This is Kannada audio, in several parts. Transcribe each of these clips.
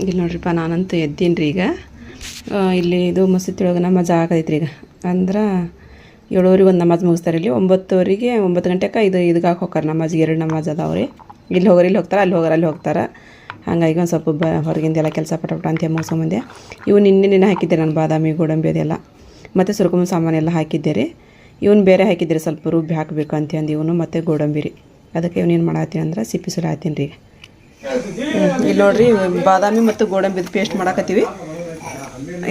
ಇಲ್ಲಿ ನೋಡ್ರಿಪ್ಪ, ನಾನಂತೂ ಎದ್ದೀನಿ ರೀ ಈಗ ಇಲ್ಲಿ ಇದು ಮಸೀದಿ ಒಳಗೆ ನಮಾಜ್ ಆಗೈತ್ರಿ ಈಗ. ಅಂದ್ರೆ ಏಳುವರೆಗೆ ಒಂದು ನಮಾಜ್ ಮುಗಿಸ್ತಾರೆ ಇಲ್ಲಿ. ಒಂಬತ್ತುವರೆಗೆ ಒಂಬತ್ತು ಗಂಟೆಗೆ ಇದು ಇದಕ್ಕೆ ಹೋಗ್ತಾರೆ ನಮಾಜ್. ಎರಡು ನಮಾಜ್ ಅದಾವ್ರಿ ಇಲ್ಲಿ ಹೋಗೋರು ಇಲ್ಲಿ ಹೋಗ್ತಾರೆ, ಅಲ್ಲಿ ಹೋಗೋರು ಅಲ್ಲಿ ಹೋಗ್ತಾರೆ. ಹಾಗಾಗಿ ಒಂದು ಸ್ವಲ್ಪ ಬ ಹೊರಗಿಂದ ಎಲ್ಲ ಕೆಲಸ ಪಟ ಅಂತ ಮುಗಿಸ್ಕೊಂಬಂದೆ ಇವು ನಿನ್ನೆ ನಿನ್ನೆ ಹಾಕಿದ್ದೆ ನಾನು, ಬಾದಾಮಿ, ಗೋಡಂಬಿ ಅದೆಲ್ಲ. ಮತ್ತು ಸುರ್ಕೊಂಬ ಸಾಮಾನು ಎಲ್ಲ ಹಾಕಿದ್ದೆ ರೀ. ಇವನು ಬೇರೆ ಹಾಕಿದ್ರಿ ಸ್ವಲ್ಪ ರುಬ್ಬಿ ಹಾಕಬೇಕು ಅಂತ ಅಂದು ಇವನು ಮತ್ತು ಗೋಡಂಬಿ ರೀ. ಅದಕ್ಕೆ ಇವನೇನು ಮಾಡತ್ತೀನಿ ಅಂದ್ರೆ, ಸಿಪ್ಪಿ ಸುಲ ಹಾಕ್ತೀನಿ ರೀ ಇಲ್ಲಿ ನೋಡ್ರಿ, ಬಾದಾಮಿ ಮತ್ತು ಗೋಡಂಬಿದು ಪೇಸ್ಟ್ ಮಾಡಾಕತ್ತೀವಿ.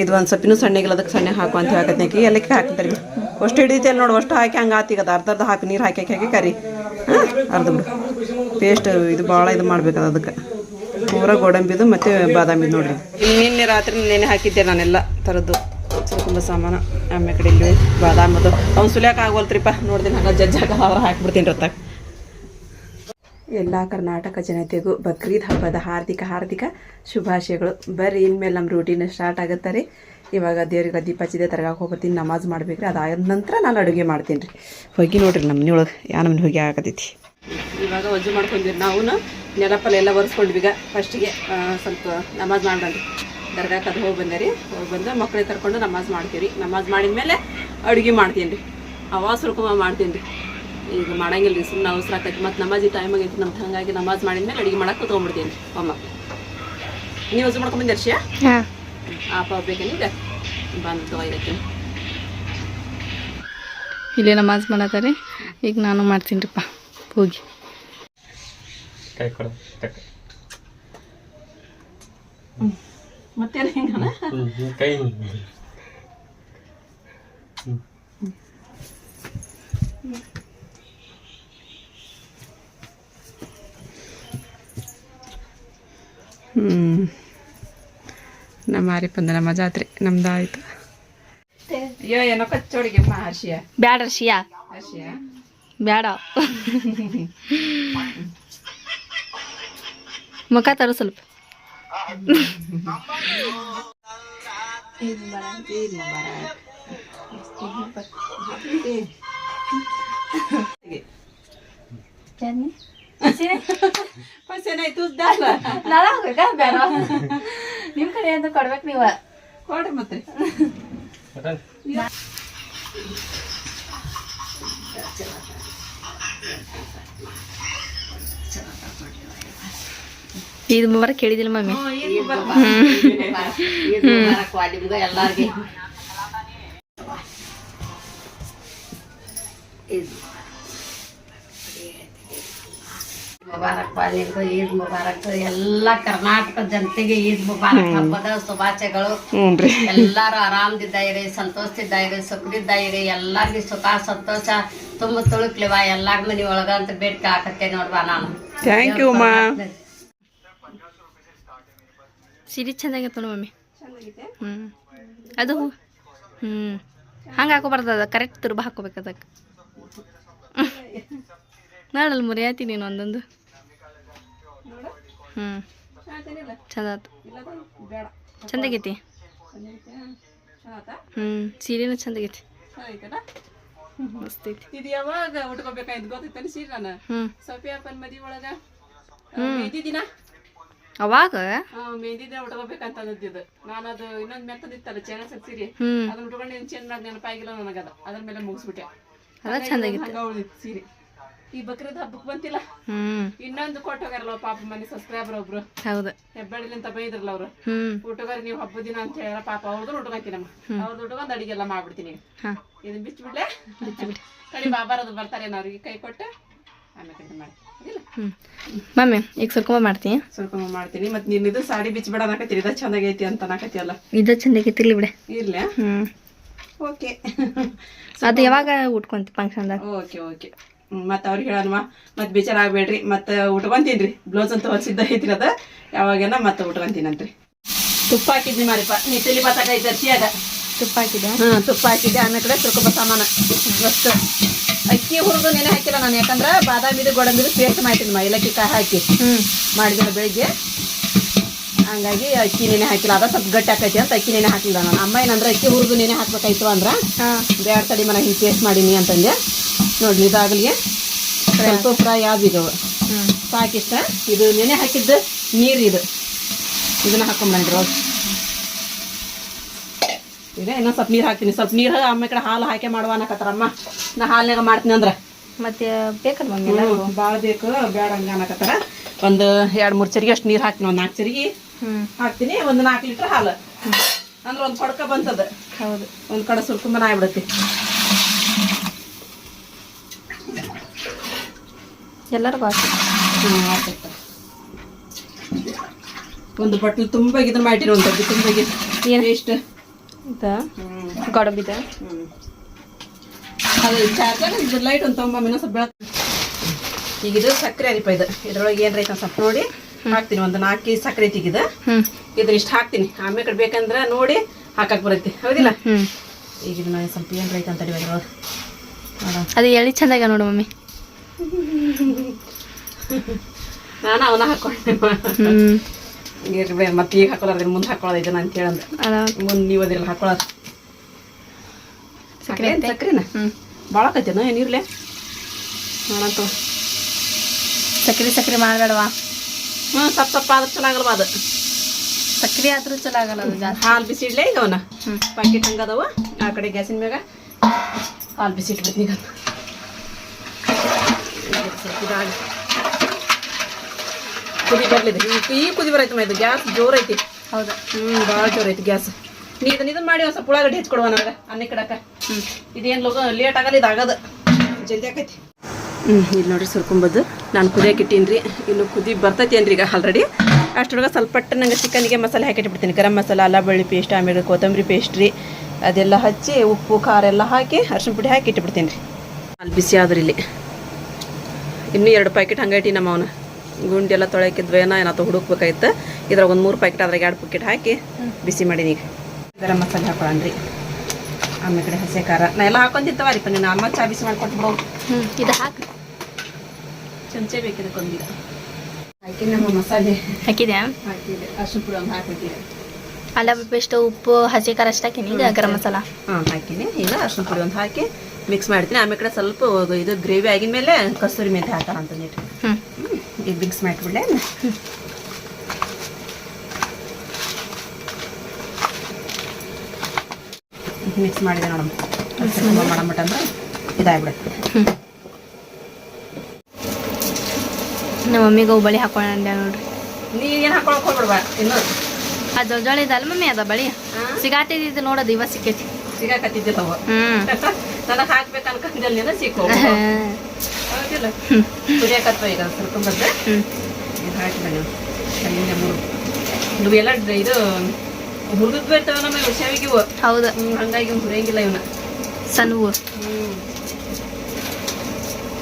ಇದು ಒಂದು ಸೊಪ್ಪಿನೂ ಇನ್ನೂ ಸಣ್ಣಗಿಲ್ಲ, ಅದಕ್ಕೆ ಸಣ್ಣ ಹಾಕು ಅಂತ ಹೇಳಕತ್ತಿ ಎಲ್ಲಕ್ಕೆ ಹಾಕ್ತಾರೆ? ಅಷ್ಟು ಹಿಡಿತೈತೆ ನೋಡಿ, ಅಷ್ಟು ಹಾಕಿ ಹಂಗೆ ಆತೀಗ ಅದು ಅರ್ಧ ಅರ್ಧ ಹಾಕಿ, ನೀರು ಹಾಕಿ ಹಾಕಿ ಕರಿ. ಹಾಂ, ಅರ್ಧ ಪೇಸ್ಟ್ ಇದು ಭಾಳ ಇದು ಮಾಡ್ಬೇಕದು ಅದಕ್ಕೆ. ಪೂರ ಗೋಡಂಬಿದು ಮತ್ತು ಬಾದಾಮಿದು ನೋಡ್ರಿ. ನಿನ್ನೆ ರಾತ್ರಿ ನೆನೆ ಹಾಕಿದ್ದೆ ನಾನೆಲ್ಲ ಥರದ್ದು. ತುಂಬ ಸಾಮಾನು. ಆಮೇಲೆ ಕಡೆ ಇಲ್ಲಿ ಬಾದಾಮದು. ಅವ್ನು ಸುಲಿಯಾಕ ಆಗೋಲ್ತ್ರಿಪ್ಪ ನೋಡ್ತೀನಿ ಹಂಗೆ ಜಜ್ಜಾಗ ಅವ್ರು ಹಾಕ್ಬಿಡ್ತೀನಿ ರೊತ್ತಾಗ. ಎಲ್ಲ ಕರ್ನಾಟಕ ಜನತೆಗೂ ಬಕ್ರೀದ್ ಹಬ್ಬದ ಹಾರ್ದಿಕ ಹಾರ್ದಿಕ ಶುಭಾಶಯಗಳು. ಬರ್ರಿ, ಇನ್ಮೇಲೆ ನಮ್ಮ ರೂಟೀನ್ ಸ್ಟಾರ್ಟ್ ಆಗುತ್ತೆ ರೀ. ಇವಾಗ ದೇವ್ರಿಗೆ ದೀಪ ಹಚ್ಚಿದೆ ತರಗಾಕ ಹೋಗ್ತೀನಿ ನಮಾಜ್ ಮಾಡ್ಬೇಕ್ರಿ. ಅದಾದ ನಂತರ ನಾನು ಅಡುಗೆ ಮಾಡ್ತೀನಿ ರೀ. ಹೋಗಿ ನೋಡ್ರಿ ನಮ್ಮ ಮನೆಯೊಳಗೆ ಯಾ ನಮ್ಮನೆ ಹೋಗಿ ಆಗತೈತಿ. ಇವಾಗ ವಜ್ಜು ಮಾಡ್ಕೊಂಡಿರಿ ನಾವು ನೆಲಪಲ್ಲ ಎಲ್ಲ ಒರೆಸ್ಕೊಂಡ್ವಿ ಈಗ ಫಸ್ಟಿಗೆ ಸ್ವಲ್ಪ ನಮಾಜ್ ಮಾಡ್ರಿ ದರ್ಗಾಕ್ಕೆ ಅದು ಹೋಗಿ ಬಂದೆ ರೀ. ಹೋಗಿ ಬಂದು ಮಕ್ಕಳಿಗೆ ಕರ್ಕೊಂಡು ನಮಾಜ್ ಮಾಡ್ತೀವಿ ರೀ. ನಮಾಜ್ ಮಾಡಿದ ಮೇಲೆ ಅಡುಗೆ ಮಾಡ್ತೀನಿ ರೀ. ಅವಾಗ ಸುರ್ಕೊಂಬ ಮಾಡ್ತೀನಿ ರೀ. ಈಗ ಮಾಡಂಗಿಲ್ಲ ರೀ ಸುಮ್ಮನೆ ಅವಸರ ಆಕೈತಿ. ಮತ್ತು ನಮಾಜಿ ಟೈಮ್ ಆಗೈತಿ ನಮ್ದು ಹಾಗಾಗಿ ನಮಾಜ್ ಮಾಡಿದ್ಮೇಲೆ ಅಡುಗೆ ಮಾಡಕ್ಕೆ ತಗೊಂಡ್ಬಿಡ್ತೀನಿ ಅಮ್ಮ ನೀವು ಹಸು ಮಾಡ್ಕೊಂಡ್ ಬಂದಿರಿ ಶಿಯಾ ಹಾಂ. ಆಪ ಬೇಕೇನೀಗ ಬಂದು ತೊಗೊಯ್ದಕ್ಕೆ ಇಲ್ಲೇ ನಮಾಜ್ ಮಾಡತ್ತಾರೆ ಈಗ ನಾನು ಮಾಡ್ತೀನಿ ರೀಪ್ಪ ಹೋಗಿ. ಕೈ ಕೊಡು ತಕ್ಕ. ಮತ್ತೇನು ಹಿಂಗನ ಕೈ ಹ್ಞೂ ನಮ್ಮ ಮಾರಿಪ್ಪಂದ ನಮ್ಮ ಜಾತ್ರೆ ನಮ್ದು ಆಯ್ತು. ಅಯ್ಯೋ ಏನೋ ಕಚ್ಚೋಡಿಗೆ ಹರ್ಷಿಯ. ಬ್ಯಾಡ ಹರ್ಷಿಯ. ಬ್ಯಾಡ. ಮುಖ ತರು ಸ್ವಲ್ಪ. ಮುಬಾರಕ್ ಮುಬಾರಕ್ ಏನಾಯ್ತು ಉದ್ದಾಲ ಬೇಡ ನಿಮ್ಮ ಕಡೆ ಅಂತ ಕೊಡ್ಬೇಕು ನೀವ ಕೊಡ್ರಿ ಮತ್ತೆ ಇದು ಮುಬಾರ ಕೇಳಿದಿಲ್ಲ ಮಮ್ಮಿ ಎಲ್ಲಾರ್ಗಿ. ಮುಬಾರಕ್ ನಿಮ್ಗೂ ಈದ್ ಮುಬಾರಕ್. ಎಲ್ಲ ಕರ್ನಾಟಕ ಜನತೆಗೆ ಈದ್ ಮುಬಾರಕ್ ಹಬ್ಬದ ಶುಭಾಶಯಗಳು ಎಲ್ಲಾರು ಆರಾಮದಿದ್ದ ಇರಿ ಸಂತೋಷದಿಂದ ಇರಿ ಸುಖದಿದ್ದ ಇರಿ ಎಲ್ಲಾರ್ಗಿ ಸುಖ ಸಂತೋಷ ತುಂಬ ತುಳುಕ್ಲಿವ ಎಲ್ಲಾರ ಮನಿ ಒಳಗ ಅಂತ ಬೇಡಿಕೆ ಹಾಕತ್ತೆ ನೋಡ್ವಾ ನಾನು. ಥ್ಯಾಂಕ್ ಯು ಮಾ ಸಿರಿ ಚಂದಾಗೈತೆ ನೋಡು ಮಮ್ಮಿ. ಹ್ಞೂ ಅದು ಹ್ಞೂ ಹಂಗೆ ಹಾಕೋಬಾರ್ದು ಅದು. ಕರೆಕ್ಟ್ ತುರ್ಬ ಹಾಕೋಬೇಕು ಅದಕ್ಕೆ. ನೋಡಲ್ಲ ಮುರಿಯಾತಿ ನೀನು ಒಂದೊಂದು. ಹ್ಞೂ ಚಂದ ಆತು ಚಂದಾಗೈತಿ? ಹ್ಞೂ ಸೀರೆನೂ ಚಂದಾಗೈತಿ. ಮಸ್ತ್ ಐತಿ. ಇದು ಯಾವಾಗ ಉಟ್ಕೋಬೇಕಾಯ್ತು ಗೊತ್ತೈತೇನು ಸೀರೆ ನಾನು ಸೊಫಿ ಅಪ್ಪನ ಮದಿ ಒಳಗ? ಮೆಹಂದಿ ದಿನ? ಅವಾಗ? ಮೆಹಂದಿ ದಿನ ಉಟ್ಕೋಬೇಕಂತ ಅಂದಿದ್ದು ನಾನು ಅದು ಇನ್ನೊಂದು ಮೆತ್ತದಿತ್ತಲ್ಲ ಚೇನ ಸೀರೆ. ಅದನ್ನ ಉಟ್ಕೊಂಡು ಚೇಂಜ್ ಮಾಡಿ ನೆನಪಾಗಿಲ್ಲ ನನಗದ. ಅದ್ರ ಮೇಲೆ ಮುಗಿಸ್ಬಿಟ್ಟೆ. ಅದ ಚಂದಾಗಿತ್ತು. ಸೀರೆ. ಈ ಬಕ್ರೀದ್ ಹಬ್ಬಕ್ಕೆ ಬಂತಿಲ್ಲ. ಹ್ಞೂ ಇನ್ನೊಂದು ಕೊಟ್ಟು ಹೋಗ್ಯಾರಲ್ಲ ಪಾಪ ಮನೆ ಸಬ್ಸ್ಕ್ರೈಬರ್ ಒಬ್ರು. ಹೌದು. ಹೆಬ್ಬಳ್ಳಿಲಿಂತ ಬೈದ್ರಲ್ಲ ಅವ್ರು. ಹ್ಞೂ ಊಟಗಾರ ನೀವು ಹಬ್ಬ ದಿನ ಅಂತ ಹೇಳ ಪಾಪ ಅವ್ರದ್ದು ಉಟ್ಕೊಂತೀನಮ್ಮ ಅವ್ರದ್ದು ಉಟ್ಕೊಂಡು ಅಡಿಗೆ ಎಲ್ಲ ಮಾಡ್ಬಿಡ್ತೀನಿ ಇದನ್ನ ಬಿಚ್ಬಿಡ್ಲೆ. ಕಡಿ ಬಾಬಾರದು ಬರ್ತಾರೆ ಅವ್ರಿಗೆ ಕೈ ಕೊಟ್ಟು ಆಮೇಲೆ ಕಡೆ ಮಾಡಿ. ಇಲ್ಲ ಮಮ್ಮಿ ಈಗ ಸರ್ಕೊಂಬ ಮಾಡ್ತೀನಿ ಸ್ವಲ್ಪ ಮಾಡ್ತೀನಿ. ಮತ್ತೆ ನೀನು ಇದು ಸಾಡಿ ಬಿಚ್ಬಿಡ ಅನ್ನಕತ್ತೀರಿ? ಇದು ಚೆನ್ನಾಗೈತಿ ಅಂತ ಅನ್ನಕತ್ತೀಯಲ್ಲ? ಇದು ಚಂದಾಗೈತಿರ್ಲಿ ಬಿಡೆ. ಇರ್ಲಿ ಹ್ಞೂ ಓಕೆ. ಅದು ಯಾವಾಗ ಉಟ್ಕೊಂತಿ ಫಂಕ್ಷನ್ದಾಗ ಓಕೆ ಓಕೆ. ಮತ್ತೆ ಅವ್ರಿಗೆ ಹೇಳೋಣ ಮತ್ತೆ ಬೇಜಾರ ಆಗ್ಬೇಡ್ರಿ ಮತ್ತೆ ಉಟ್ಕೊಂತೀನ್ರಿ ಬ್ಲೌಸ್ ಅಂತ ಹೊಲ್ಸಿದ್ದ ಐತ್ರಿ ಅದ. ಯಾವಾಗೇನ ಮತ್ತೆ ಉಟ್ಕೊಂತೀನಂತ್ರಿ ತುಪ್ಪ ಹಾಕಿದ್ನಿ ಮಾರಿಪ್ಪ. ನೀ ತಲಿ ಬತ್ತಾಕೈತೆ ಅದ. ತುಪ್ಪ ಹಾಕಿದೆ ಹಾ ತುಪ್ಪ ಹಾಕಿದ್ದೆ. ಅನ್ನ ಕಡೆ ಸುರ್ಕೊಬ ಸಾಮಾನ ಅಷ್ಟು. ಅಕ್ಕಿ ಹುರಿದು ನೆನೆ ಹಾಕಿಲ್ಲ ನಾನು. ಯಾಕಂದ್ರೆ ಬಾದಾಮಿ ಗೋಡಂಬಿದು ಪೇಸ್ಟ್ ಮಾಡ್ತೀನಿ ಮಾ ಏಲಕ್ಕಿ ಕಾಯಿ ಹಾಕಿ. ಹ್ಞೂ ಮಾಡಿದ್ರೆ ಬೆಳಿಗ್ಗೆ. ಹಂಗಾಗಿ ಅಕ್ಕಿ ನೆನೆ ಹಾಕಿಲ್ಲ. ಅದ ಸ್ವಲ್ಪ ಗಟ್ಟಿ ಹಾಕೈತಿ ಅಂತ ಅಕ್ಕಿ ನೆನೆ ಹಾಕಿಲ್ಲ ನಾನು. ಅಮ್ಮ ಏನಂದ್ರೆ ಅಕ್ಕಿ ಹುರಿದು ನೆನೆ ಹಾಕ್ಬೇಕಾಯ್ತು ಅಂದ್ರೆ ಹಾಂ. ಬೇಡ ತಡಿ ಮನೆ ಹಿಂಗೆ ಪೇಸ್ಟ್ ಮಾಡೀನಿ ಅಂತಂದೆ. ನೋಡ್ರಿ ಇದಾಗಲಿ ಸ್ವಲ್ಪ ಫ್ರೈ ಆಗಿದ್ದವು ಹ್ಞೂ ಸಾಕಿಷ್ಟ ಇದು ನೆನೆ ಹಾಕಿದ್ದು ನೀರು ಇದು. ಇದನ್ನ ಹಾಕೊಂಡ್ಬಂದಿದ್ರು ಈಗ ಇನ್ನೊಂದು ಸ್ವಲ್ಪ ನೀರು ಹಾಕ್ತೀನಿ. ಸ್ವಲ್ಪ ನೀರು ಆಮೇಲೆ ಕಡೆ ಹಾಲು ಹಾಕಿ ಮಾಡುವ ಅನ್ನಕತ್ತಾರಮ್ಮ. ನಾ ಹಾಲಿನಾಗ ಮಾಡ್ತೀನಿ ಅಂದ್ರೆ. ಮತ್ತೆ ಬೇಕಲ್ಲ ಮಮ್ಮಿ ಭಾಳ ಬೇಕು ಬೇಡ ಹಂಗೆ ಅನ್ನಕತ್ತಾರ. ಒಂದು ಎರಡು ಮೂರು ಚರಿಗೆ ಅಷ್ಟು ನೀರು ಹಾಕ್ತೀನಿ. ಒಂದು ನಾಲ್ಕು ಚರಿಗೆ ಹಾಕ್ತೀನಿ. ಒಂದು ನಾಲ್ಕು ಲೀಟ್ರ್ ಹಾಲು. ಅಂದ್ರೆ ಒಂದು ಕೊಡ್ಕ ಬಂತದ. ಹೌದು. ಒಂದು ಕಡೆ ಸುರ್ಕೊಂಬನ ಆಗ್ಬಿಡತ್ತಿ ಎಲ್ಲರಿಗೂ ಆಸೆ ಹ್ಞೂ ಆಗ್ತೈತೆ ಒಂದು ಬಟ್ಲು ತುಂಬ ಇದನ್ನ ಮಾಡಿರಿ ಒಂದು ಡಬ್ಬಿ ತುಂಬ ಏನು? ಎಷ್ಟು ಇದ ಗೋಡಂಬಿದ ಅದು ಚಾರ್ಜರ್ ಇದು ಲೈಟ್ ಒಂದು ತೊಂಬ ಇನ್ನೊಂದು ಸ್ವಲ್ಪ ಬೆಳಕು ಈಗ ಇದು ಸಕ್ಕರೆ ಅರಿಪ ಇದು. ಇದ್ರೊಳಗೆ ಏನು ರೈತ ಸ್ವಲ್ಪ ನೋಡಿ. ಹಾಕ್ತೀನಿ ಒಂದು ನಾಲ್ಕು ಕೆಜಿ ಸಕ್ಕರೆ ಹ್ಞೂ ಇದ್ರ ಇಷ್ಟು ಹಾಕ್ತೀನಿ. ಆಮೇಲೆ ಕಡೆ ಬೇಕಂದ್ರೆ ನೋಡಿ ಹಾಕಕ್ಕೆ ಬರುತ್ತೆ. ಹೌದಿಲ್ಲ? ಈಗ ಇದನ್ನ ಸ್ವಲ್ಪ ಏನು ರೈತ ಅಂತ ನೋಡ ಅದು ಎಳಿ ಚಂದಾಗ ನೋಡು ಮಮ್ಮಿ. ನಾನು ಅವನ ಹಾಕೊಂಡೆ. ಹ್ಞೂ ಇರ್ಬೇ ಮತ್ತೆ ಈಗ ಹಾಕೊಳ್ಳೋದ್ರ ಮುಂದೆ ಹಾಕೊಳ್ಳೋದು ನಾನು ಅಂತ ಹೇಳಂದ. ಅದ. ಮುಂದೆ ನೀವು ಅದಿಲ್ಲ ಹಾಕೊಳ್ಳೋದು ಸಕ್ಕರೆ ಸಕ್ಕರೆ ಸಕ್ಕರೆನ ಭಾಳ ಆಕೈತೇನೋ ಏನಿರ್ಲೆ ನೋಡಂತ ಸಕ್ಕರೆ ಸಕ್ಕರೆ ಮಾಡಬೇಡವಾ? ಹ್ಞೂ ಸಪ್ ಸಪ್ಪ ಆದ್ರೆ ಚೆನ್ನಾಗಲ್ವ ಅದು? ಸಕ್ಕರೆ ಆದ್ರೂ ಚಲೋ ಆಗಲ್ಲ ಅದು ಜಾಸ್ತಿ. ಹಾಲು ಬಿಸಿ ಇಡ್ಲೇ ಈಗ ಅವನ? ಪ್ಯಾಕೆಟ್ ಹಂಗದವ ಆ ಕಡೆ ಗ್ಯಾಸಿನ ಮ್ಯಾಗ ಹಾಲು ಬಿಸಿ ಇಟ್ಬಿಡ್ತೀನಿ ಈಗ. ಸ್ವಲ್ಪ ಇದಾಗಿ ಕುದಿ ಬರ್ಲಿದೆ. ಈ ಕುದಿ ಬರೈತಮ್ಮ ಇದು ಗ್ಯಾಸ್ ಜೋರ್ ಐತಿ ಹೌದಾ. ಹ್ಞೂ ಭಾಳ ಜೋರ್ ಐತಿ ಗ್ಯಾಸ್. ನೀ ಇದನ್ನ ಇದನ್ನ ಮಾಡಿ ಒಂದು ಸ್ವಲ್ಪ ಉಳ್ಳಾಗಡ್ಡಿ ಹೆಚ್ಕೊಡುವ ನನಗೆ ಅನ್ನಿ ಕಡಕ ಹ್ಞೂ ಇದೇನು ಲೋಕ ಲೇಟ್ ಆಗಲ್ಲ ಇದು ಆಗದ ಜಲ್ದಿ ಆಕೈತಿ. ಹ್ಞೂ ಇಲ್ಲಿ ನೋಡ್ರಿ ಸುರ್ಕೊಂಬದ್ದು ನಾನು ಕುದಿಯಕ್ಕೆ ಇಟ್ಟೀನಿ ರೀ ಇನ್ನು ಕುದಿ ಬರ್ತೈತಿ ಏನ್ರಿ ಈಗ ಆಲ್ರೆಡಿ ಅಷ್ಟರೊಳಗೆ ಸ್ವಲ್ಪ ನಂಗೆ ಚಿಕನ್ಗೆ ಮಸಾಲೆ ಹಾಕಿಟ್ಬಿಡ್ತೀನಿ ಗರಂ ಮಸಾಲ ಅಲ್ಲ ಬೆಳ್ಳಿ ಪೇಸ್ಟ್ ಆಮೇಲೆ ಕೊತ್ತಂಬರಿ ಪೇಸ್ಟ್ ರೀ. ಅದೆಲ್ಲ ಹಚ್ಚಿ ಉಪ್ಪು ಖಾರ ಎಲ್ಲ ಹಾಕಿ ಅರ್ಶಿನ ಪುಡಿ ಹಾಕಿ ಇಟ್ಬಿಡ್ತೀನಿ ರೀ. ಅಲ್ಲಿ ಬಿಸಿ ಆದ್ರಿ ಇಲ್ಲಿ ಇನ್ನೂ ಎರಡು ಪ್ಯಾಕೆಟ್ ಹಂಗೆ ಇಟ್ಟಿ ನಮ್ಮ ಅವನ. ಗುಂಡಿ ಎಲ್ಲ ತೊಳಕಿದ್ವು ಏನೋ ಏನಾಯ್ತು ಹುಡುಕ್ಬೇಕಾಯ್ತು ಇದ್ರಾಗ ಒಂದು ಮೂರು ಪ್ಯಾಕೆಟ್ ಅದ್ರಾಗ ಎರಡು ಪ್ಯಾಕೆಟ್ ಹಾಕಿ ಬಿಸಿ ಮಾಡೀನಿ ಈಗ. ಇದರ ಮಸಾಲೆ ಹಾಕೊಳ್ಳಿ ರೀ ಆಮೇಲೆ ಕಡೆ ಹಸಿ ಖಾರ. ನಾ ಎಲ್ಲ ಹಾಕೊಂತಿತ್ತವ ರೀ ನೀನು ಅಮ್ಮ ಚಾ ಬಿಸಿ ಮಾಡ್ಕೊಟ್ಟು ಹ್ಞೂ ಇದು ಹಾಕಿ. ಚಮಚೆ ಬೇಕಿದಕ್ಕೊಂದೀಗ ಹಾಕಿ ನಮ್ಮ ಮಸಾಲೆ ಹಾಕಿದೆ ಹಾಕಿದೆ ಅಷ್ಟು ಪುಡಿ ಒಂದು ಹಾಕಿಬಿಟ್ಟಿದೆ. ಅಲ್ಲ ಪೇಸ್ಟ್ ಉಪ್ಪು ಹಸಿ ಖಾರ ಅಷ್ಟು ಹಾಕಿನಿ. ಗರಂ ಮಸಾಲ. ಹಾಂ ಹಾಕಿನಿ. ಈಗ ಅರ್ಶಿನ ಪುಡಿ ಒಂದು ಹಾಕಿ ಮಿಕ್ಸ್ ಮಾಡ್ತೀನಿ. ಆಮೇಲೆ ಕಡೆ ಸ್ವಲ್ಪ ಇದು ಗ್ರೇವಿ ಆಗಿದ ಮೇಲೆ ಕಸ್ತೂರಿ ಮೆಂತೆ ಹಾಕೋಣ ಅಂತ ಹ್ಞೂ ಈಗ ಮಿಕ್ಸ್ ಮಾಡಿಬಿಡ್ಲೆ? ಮಿಕ್ಸ್ ಮಾಡಿದೆ ಮಾಡಮಟ ಅಂದ್ರೆ ಇದಾಗ್ಬಿಡುತ್ತೆ. ನಮ್ಮ ಮಮ್ಮಿಗೆ ಹುಬ್ಬಳ್ಳಿ ಅಂದೆ ನೋಡ್ರಿ. ನೀ ಏನು ಹಾಕೊಳಕ್ ಹೋಗ್ಬಿಡ್ಬಾ ಇನ್ನು ಅದು ದೊಡ್ಡ ಇದಲ್ಲ ಮಮ್ಮಿ ಅದ ಬಳಿ. ಸಿಗಾತಿದ್ದು ನೋಡೋದು ಇವ ಸಿಕ್ಕೈತಿ. ಸಿಗಾಕತ್ತಿದ್ದಿಲ್ಲ ಅವ ನನಗೆ ಹಾಕ್ಬೇಕು ಅನ್ಕೊಂಡಿಲ್ಲ ಸಿಕ್ಕೋ. ಹೌದಿಲ್ಲ. ಕುದಿಯಕತ್ವ ಈಗ ಹ್ಞೂ ಇದು ಹಾಕಿ ಬನ್ನಿ. ಅಲ್ಲಿಂದ ಮೂರು. ಇವೆಲ್ಲ ಡ್- ಇದು ಹುರಿದ್ ಬರ್ತವೆ ನಮ್ಮ ಇವು ಇವು ಹೌದು. ಹ್ಮ್, ಹಂಗಾಗಿ ಇವ್ನು ಹುರಿಯಂಗಿಲ್ಲ ಇವನ್ನ ಸಣ್ಣವು.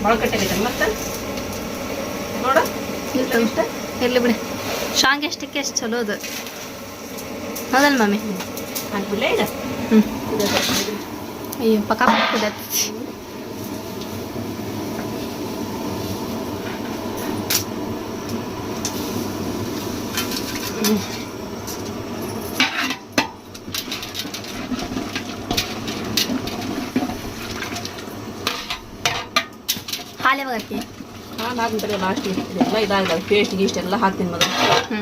ಭಾಳ ಕಟ್ಟಾಗೈತೆ ಮತ್ತೆ? ನೋಡ. ಇಷ್ಟ? ಇರ್ಲಿ ಬಿಡಿ. ಶಾಂಗ್ ಎಷ್ಟಕ್ಕೆ ಎಷ್ಟು ಚಲೋ ಅದು. ಹೌದಲ್ಲ ಮಮ್ಮಿ ಹಾಕ್ಬಿಡ್ಲೆ ಈಗ ಹ್ಞೂ ಕುದಿಯೋದು. ಅಯ್ಯೋ ಪಕ್ಕ ಕುದತ್ತಿ ಹಾಲು ಯಾವಾಗ ಹಾಕಿ ಹಾಲು ಹಾಕ್ಬಿಟ್ರೆ ಲಾಸ್ಟ್ ಇದೆಲ್ಲ ಇದಾಗಲ್ಲ ಪೇಸ್ಟ್ ಗೀಸ್ಟ್ ಎಲ್ಲ ಹಾಕ್ತೀನಿ ಮೊದಲು ಹ್ಞೂ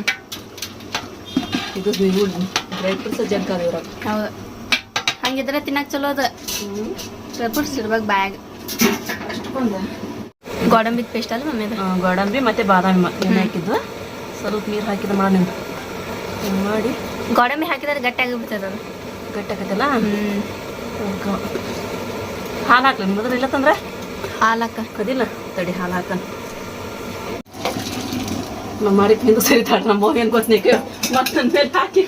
ಇದು ಇವು ಡ್ರೈ ಫ್ರೂಟ್ಸ್ ಜಗ್ಗ ಅದ ಇವ್ರಾಗ ಹೌದು. ಹಂಗಿದ್ರೆ ತಿನ್ನಕ್ಕೆ ಚಲೋ ಅದು. ಡ್ರೈ ಫ್ರೂಟ್ಸ್ ಇರ್ಬೇಕು ಬ್ಯಾಗ್ ಗೋಡಂಬಿದ ಪೇಸ್ಟ್ ಅಲ್ಲ ಮಮ್ಮಿ ಗೋಡಂಬಿ ಮತ್ತೆ ಬಾದಾಮಿ ಎಣ್ಣೆ ಹಾಕಿದ್ದು. ಸ್ವಲ್ಪ ನೀರು ಹಾಕಿದ ಮಾಡಿ ಹಿಂಗೆ ಮಾಡಿ. ಗೋಡಂಬಿ ಹಾಕಿದ್ರೆ ಗಟ್ಟಿ ಆಗಿಬಿಡ್ತದೆ ಅದು. ಆಗತ್ತಲ್ಲ? ಹ್ಞೂ ಹಾಲು ಹಾಕ್ಲಿ ಮೊದಲು ಇಲ್ಲ ತಂದ್ರೆ? ಹಾಲು ಹಾಕ. ಕದಿಲ್ಲ ತಡಿ ಹಾಲು ಹಾಕ. ನಮ್ಮ ಮಾಡಿ ಹಿಂದೆ ಸರಿತಾಳ ನಮ್ಮ ಅವ್ವ ಏನು ಗೊತ್ತನೇಕ ಮತ್ತೆ ನನ್ನ ಮೇಲೆ ಹಾಕಿ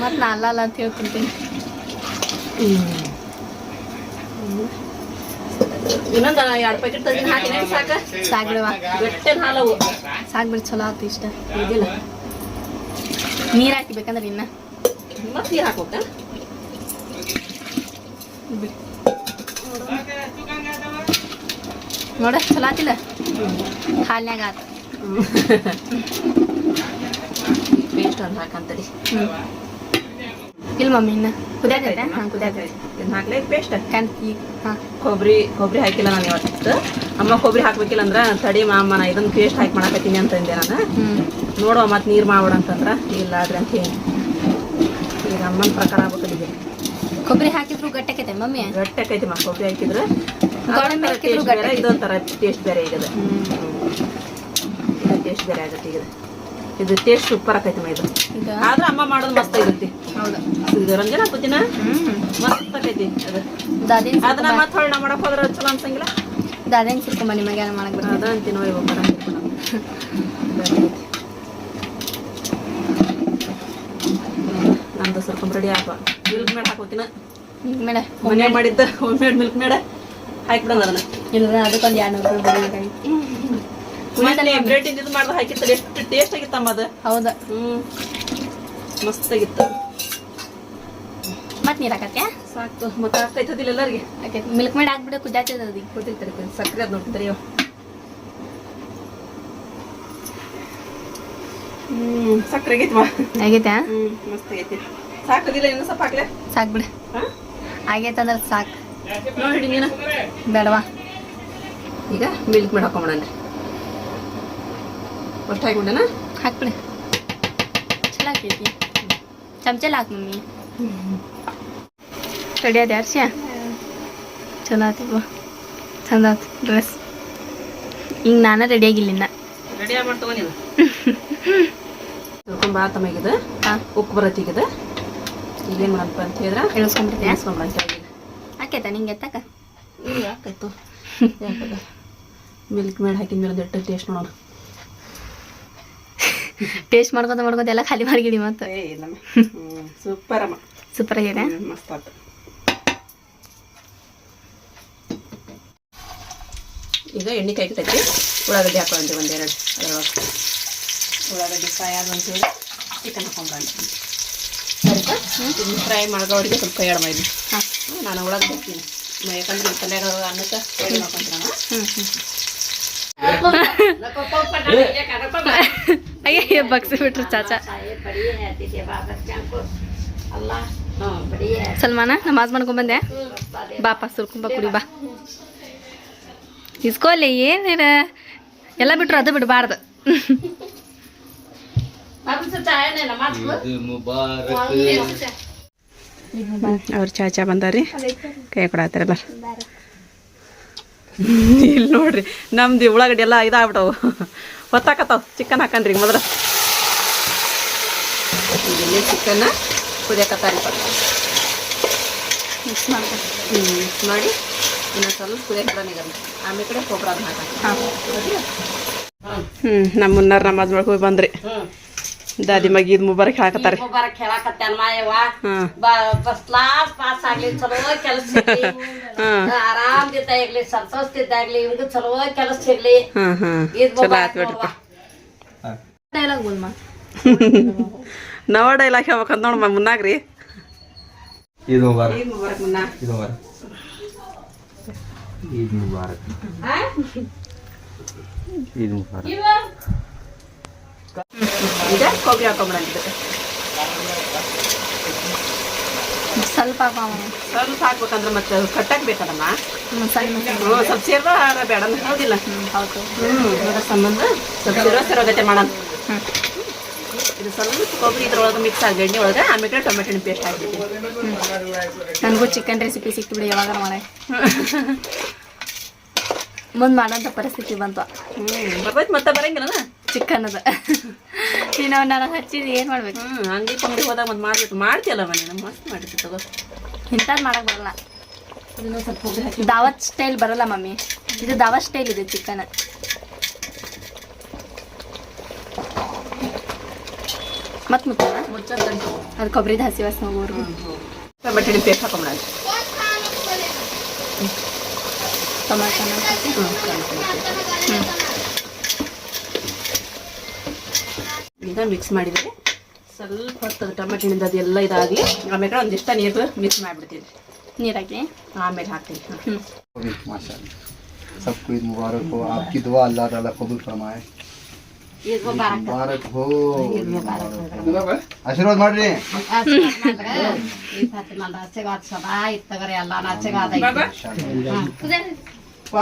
ಮತ್ತು ನಾ ಅಲ್ಲ ಅಲ್ಲ ಅಂತ ಹೇಳ್ಕೊಂತೀನಿ ಇನ್ನೊಂದು ಎರಡು ಪ್ಯಾಕೆಟ್ ತಂದಿನ ಹಾಕಿನ ಸಾಕ ಸಾಗ್ಬಿಡವ ಗಟ್ಟೆನ ಹಾಲವು ಸಾಗ್ಬಿಡಿ ಚಲೋ ಆಯ್ತು ಇಷ್ಟ ಇದಿಲ್ಲ ನೀರು ಹಾಕಿಬೇಕಂದ್ರೆ ಇನ್ನ ಮತ್ತೆ ನೀರು ಹಾಕ್ಬೇಕ ಬಿಡಿ ನೋಡ ಚಲೋ ಆತಿಲ್ಲ ಹಾಲ್ನ್ಯಾಗ ಆತ ಪೇಸ್ಟ್ ಒಂದು ಹಾಕಂತಡಿ ಇಲ್ಲ ಮಮ್ಮಿ ಇನ್ನ ಕುದಿಯಾಕೈತೆ ಹಾಂ ಕುದಿಯಾಕೈತೆ ಇದನ್ನ ಹಾಕ್ಲೇ? ಪೇಸ್ಟ್ ಕಾಣ್ತಿ ಹಾಂ. ಕೊಬ್ಬರಿ ಕೊಬ್ಬರಿ ಹಾಕಿಲ್ಲ ನಾನು ಇವತ್ತು. ಅಮ್ಮ ಕೊಬ್ಬರಿ ಹಾಕ್ಬೇಕಿಲ್ಲ ಅಂದ್ರೆ ತಡಿ ಮಾಮ ನಾ ಇದನ್ನ ಪೇಸ್ಟ್ ಹಾಕಿ ಮಾಡಕತ್ತೀನಿ ಅಂತಂದೆ ನಾನು. ನೋಡುವ ಮತ್ತೆ ನೀರು ಮಾಡ್ಬಿಡ ಅಂತಂದ್ರೆ ಇಲ್ಲ ಆದ್ರೆ ಅಂತ ಹೇಳಿ. ಈಗ ಅಮ್ಮನ ಪ್ರಕಾರ ಆಗ್ಬೇಕಲ್ಲಿಗೆ ಕೊಬ್ಬರಿ ಹಾಕಿದ್ರು ಗಟ್ಟಕೈತೆ ಮಮ್ಮಿ? ಗಟ್ಟಕೈತಿ ಮಾ ಕೊಬ್ಬರಿ ಹಾಕಿದ್ರೆ. ಇದೊಂಥರ ಟೇಸ್ಟ್ ಬೇರೆ ಈಗ ಬೇರೆ ಆಗತ್ತೆ ಈಗ. ಇದು ಟೇಸ್ಟ್ ಸೂಪರ್ ಆಕೈತಿ ಮೈದು. ಆದ್ರೆ ಅಮ್ಮ ಮಾಡೋದು ಮಸ್ತ್ ಆಗೈತಿ. ಹೌದು. ರಂಜನ ಹಾಕೋತಿನ ಹ್ಞೂ ಮಸ್ತ್ ಆಕೈತಿ ಅದು. ಅದನ್ನ ಮತ್ತೆ ಹೊಳ್ಳಿ ಮಾಡಕ್ ಹೋದ್ರೆ ಚಲೋ ಅನ್ಸಂಗಿಲ್ಲ? ದಾದೇನ್ ಸಿಕ್ಕೊಂಬ ನಿಮಗೆ ಏನು ಮಾಡಕ್ ಬರ್ತದೆ ಅದ ಅಂತ ಇವಾಗ ಬರಂಗಿಲ್ಲ ನಂದು ಸ್ವಲ್ಪ ರೆಡಿ ಆಗ ಮಿಲ್ಕ್ ಮೇಡ್ ಹಾಕೋತಿನ ಮೇಡ ಮನೆ ಮಾಡಿದ್ದ ಹೋಮ್ ಮೇಡ್ ಮಿಲ್ಕ್ ಮೇಡ ಹಾಕ್ಬಿಡೋಣ ಅದನ್ನ. ಇಲ್ಲ ಅದಕ್ಕೊಂದು ಎರಡು ನೂರು ರೂಪಾಯಿ ಬ್ರೆಡ್ ಇದು ಮಾಡ್ದ ಹಾಕಿತ್ತಲ್ಲ ಎಷ್ಟು ಟೇಸ್ಟ್ ಆಗಿತ್ತಮ್ಮ ಅದು. ಹೌದಾ. ಹ್ಮ್. ಮಸ್ತ್ ಆಗಿತ್ತು ಮತ್ತೆ ನೀರ್ ಸಾಕು ಮತ್ತೆ ಆಗ್ತೈತದಿಲ್ಲ ಎಲ್ಲರಿಗೆ. ಮಿಲ್ಕ್ ಮೇಡ್ ಹಾಕ್ಬಿಟ್ಟು ಕುದ್ದಾತದ ಅದಕ್ಕೆ ಗೊತ್ತಿರ್ತಾರೆ ಸಕ್ಕರೆ ಅದು ನೋಡ್ತಾರೆ ಹ್ಮ್ ಸಕ್ಕರೆ ಆಗೈತಿ ಆಗೈತಾ? ಹ್ಮ್ ಮಸ್ತ್ ಆಗೈತಿ ಸಾಕದಿಲ್ಲ ಇನ್ನು ಸ್ವಲ್ಪ ಹಾಕ್ಲೆ? ಸಾಕು ಬಿಡು. ಸಾಕು. ನೋಡಿ ನೀನು. ಬೇಡವಾ? ಈಗ ಮಿಲ್ಕ್ ಮೇಡ್ ಹಾಕೊಂಬಿಡನ್ರಿ ಅಷ್ಟು ಹಾಕ್ಬಿಡಣ ಹಾಕ್ಬಿಡು. ಚಲೋ ಆಕೈತಿ ಚಮಚಲ್ ಹಾಕು ಮಮ್ಮಿ. ರೆಡಿ ಆದ ಹರ್ಷ? ಚಲೋ ಆತಪ್ಪ ಚಂದ ಆತು ಡ್ರೆಸ್. ಹಿಂಗೆ ನಾನು ರೆಡಿ ಆಗಿಲ್ಲ ಇನ್ನ. ರೆಡಿ ಮಾಡ್ತವ ನೀನು. ತಿಳ್ಕೊಂಬ ತಮಗಿದ ಹಾಂ. ಉಪ್ಪು ಬರತ್ತೀಗಿದೆ. ಈಗೇನು ಮಾಡಪ್ಪ ಅಂತ ಹೇಳಿದ್ರೆ? ಇಳಿಸ್ಕೊಂಡ್ಬಿಡ್ತೀಯ ಇಳಿಸ್ಕೊಂಬಿಡಂತ ಆಕೈತಾ ನಿಂಗೆ ಎತ್ತಕ್ಕ ಯಾಕಾಯ್ತು ಯಾಕದ? ಮಿಲ್ಕ್ ಮೇಡ್ ಹಾಕಿದ್ಮೇಲೆ ದೊಡ್ಡ ಟೇಸ್ಟ್ ನೋಡೋಣ ಟೇಸ್ಟ್ ಮಾಡ್ಕೊತ ಮಾಡ್ಕೊತ ಎಲ್ಲ ಖಾಲಿ ಮಾಡಿಗಿಡಿ ಮತ್ತೆ. ಸೂಪರ್ ಅಮ್ಮ. ಸೂಪರ್ ಆಗಿದೆ? ಮಸ್ತ್ ಆಯ್ತು ಈಗ ಎಣ್ಣೆ ಕಾಯ್ತೈತಿ ಉಳ್ಳಾಗಡ್ಡಿ ಹಾಕೊಂಡ್ರಿ ಒಂದೆರಡು ಅದರೊಳಗೆ ಉಳ್ಳಾಗಡ್ಡಿ ಫ್ರೈ ಆದ ಅಂತೇಳಿ ಚಿಕನ್ ಇದನ್ನ ಫ್ರೈ ಮಾಡ್ಕೋಡಿಗೆ ಸ್ವಲ್ಪ ಎರಡು ಮೈದು ಹಾಂ. ನಾನು ಒಳಗೆ ಮೈ ಯಾಕಂದ್ರೆ ತಲೆಯಾಗ ಅನ್ನಕ್ಕೆ ಫ್ರೈ ಹ್ಞೂ ನಾನು. ಹ್ಞೂ ಅಯ್ಯ ಬಗ್ಸಿ ಬಿಟ್ರು ಚಾಚಾ. ಸಲ್ಮಾನ ನಮಾಜ್ ಮಾಡ್ಕೊಂಡ್ ಬಂದೆ ಬಾಪ ಸುರ್ಕೊಂಬ ಕುಡಿ, ಬಾ. ಇಸ್ಕೋಲಿ, ಏನಿರ? ಎಲ್ಲ ಬಿಟ್ರು ಅದು ಬಿಡಬಾರ್ದು ಅವ್ರ ಚಾಚಾ ಬಂದಾರಿ. ಕೈ ಕೊಡತ್ತಾರಲ್ಲ ಇಲ್ಲಿ ನೋಡ್ರಿ, ನಮ್ದು ಉಳ್ಳಾಗಡ್ಡಿ ಎಲ್ಲ ಇದಾಗ್ಬಿಟ್ಟವು. ಹೊತ್ತಾಕತ್ತಾವ ಚಿಕನ್ ಹಾಕನ್ರಿ ಮೊದಲು. ಇಲ್ಲಿ ಚಿಕನ್ ಕುದಿಯಕತ್ತಾರಿ ಮಿಕ್ಸ್ ಮಾಡ್ಕೊ. ಹ್ಞೂ ಮಿಕ್ಸ್ ಮಾಡಿ ಇನ್ನೊಂದು ಸ್ವಲ್ಪ ಕುದಿಯಕ್ಕೆ ಆಮೇಲೆ ಕಡೆ ಕೊಬ್ಬರ ಹಾಕಿ. ಹಾಂ. ಹ್ಞೂ ನಮ್ಮ ಮುನ್ನಾರು ನಮಾಜ್ ಮಾಡ್ಕೊ ಹೋಗಿ ಬಂದ್ರಿ. ದಾದಿ ಮಗಿ ಇದು ಮುಬಾರಕ್ ಹೇಳಕತ್ತಾರ ಮುಬಾರಕ್ ಹೇಳಕತ್ತಾನ ಮಾಯವ್ವ ಹಾಂ. ಫಸ್ಟ್ ಕ್ಲಾಸ್ ಪಾಸ್ ಆಗ್ಲಿ ಚಲೋ ಕೆಲಸ ಆರಾಮದಿಂದ ಇರ್ಲಿ ಸಂತೋಷದಿದ್ದಾಗ್ಲಿ ಇವ್ನಿಗೂ ಚಲೋ ಕೆಲಸ ಸಿಗ್ಲಿ ಹಾಂ ಹಾಂ. ಇದ್ ಚಲೋ ಡೈಲಾಗ್ ಬೋಲ್ಮಾ ನವ ಡೈಲಾಗ್ ಹೇಳ್ಬೇಕಂತ ನೋಡಮ್ಮ ಮುನ್ನಾಗ್ರಿ. ಇದು ಮುಬಾರಕ್. ಇದು ಮುಬಾರಕ್ ಮುನ್ನ. ಈದ್ ಮುಬಾರಕ್. ಇದು ಮುಬಾರಕ್. ಇದು ಮುಬಾರಕ್. ಈಗ ಕೊಬ್ಬರಿ ಹಾಕೊಂಬಿಡಂತಿದ್ದಕ್ಕೆ ಸ್ವಲ್ಪ ಸ್ವಲ್ಪ ಹಾಕ್ಬೇಕಂದ್ರೆ ಮತ್ತೆ ಕಟ್ಟಕ್ಕೆ ಕಟ್ಟಕ್ ಬೇಕದಮ್ಮ? ಸ್ವಲ್ಪ ಸೇರ್ದ ಬೇಡ ಹೌದಿಲ್ಲ. ಹೌದು. ಹ್ಞೂ ಅದ್ರ ಸಂಬಂಧ ಸ್ವಲ್ಪ ಸೇರೋ ಸೇರೋಗತ್ತೆ ಮಾಡೋಣ. ಇದು ಸ್ವಲ್ಪ ಕೊಬ್ಬರಿ ಇದ್ರೊಳಗೆ ಮಿಕ್ಸ್ ಆಗಿ ಎಣ್ಣೆ ಒಳಗೆ ಆಮೇಲೆ ಟೊಮೆಟೊ ಹಣ್ಣು ಪೇಸ್ಟ್ ಹಾಕ್ಬಿಟ್ಟು ನನಗೂ ಚಿಕನ್ ರೆಸಿಪಿ ಸಿಕ್ಕಿಬಿಡಿ ಯಾವಾಗ ಮಾಡ ಮುಂದೆ ಮಾಡೋಂಥ ಪರಿಸ್ಥಿತಿ ಬಂತು. ಹ್ಞೂ ಬರ್ಬೋದು ಮತ್ತೆ ಬರಂಗಿಲ್ಲ ಚಿಕನ್ ಅದ ನೀನು ನನಗೆ ಹಚ್ಚಿದ್ದು ಏನು ಮಾಡ್ಬೇಕು? ಹ್ಞೂ ಅಂಗಡಿ ಪಂಗಡಿ ಹೋದಾಗ ಮತ್ತೆ ಮಾಡ್ಬಿಟ್ಟು ಮಾಡ್ತೀಯಲ್ಲ ಮನೆ ಮಸ್ತ್ ಮಾಡಿರ್ತಿ ತಗೋ. ಇಂಥದ್ದು ಮಾಡಕ್ಕೆ ಬರಲ್ಲ. ಇದನ್ನು ಸ್ವಲ್ಪ ಹಾಕಿ. ದಾವತ್ ಸ್ಟೈಲ್ ಬರಲ್ಲ ಮಮ್ಮಿ. ಇದು ದಾವತ್ ಸ್ಟೈಲ್ ಇದೆ ಚಿಕನ್ ಮತ್ತೆ ಮುಚ್ಚ ಅದು ಕೊಬ್ಬರಿದ ಹಸಿ ವಾಸನೆ ಹೋಗೋರು ಟೊಮೆಟೊ ಹಣ್ಣು ಪೇಸ್ಟ್ ಹಾಕೊಂಬಿಡ ಟೊಮೆಟೊ ಹಾಕಿ. ಈಗ ಮಿಕ್ಸ್ ಮಾಡಿದರೆ ಸ್ವಲ್ಪ ಹೊತ್ತು ಟೊಮೆಟೊ ಹಣ್ಣಿಂದ ಅದೆಲ್ಲ ಇದಾಗಲಿ ಆಮೇಲೆ ಒಂದಿಷ್ಟ ನೀರು ಮಿಕ್ಸ್ ಮಾಡಿಬಿಡ್ತೀನಿ ನೀರಾಕಿ ಆಮೇಲೆ ಹಾಕ್ತೀನಿ ಹಾಂ ಹ್ಞೂ माशा सबको ईद मुबारक हो आपकी दुआ अल्लाह ताला कबूल फरमाए ಈದ್ ಮುಬಾರಕ್ ಭಾರತ್ ಹೋ ಈದ್ ಮುಬಾರಕ್ ಆಶೀರ್ವಾದ ಮಾಡ್ರಿ ಆಶೀರ್ವಾದ್ ಮಾಡ್ರೆ ಈ ಫಾತಿಮಾ ಆಶೀರ್ವಾದ ಸದಾ ಇತ್ತಗರೆ ಎಲ್ಲ ಆಶೀರ್ವಾದ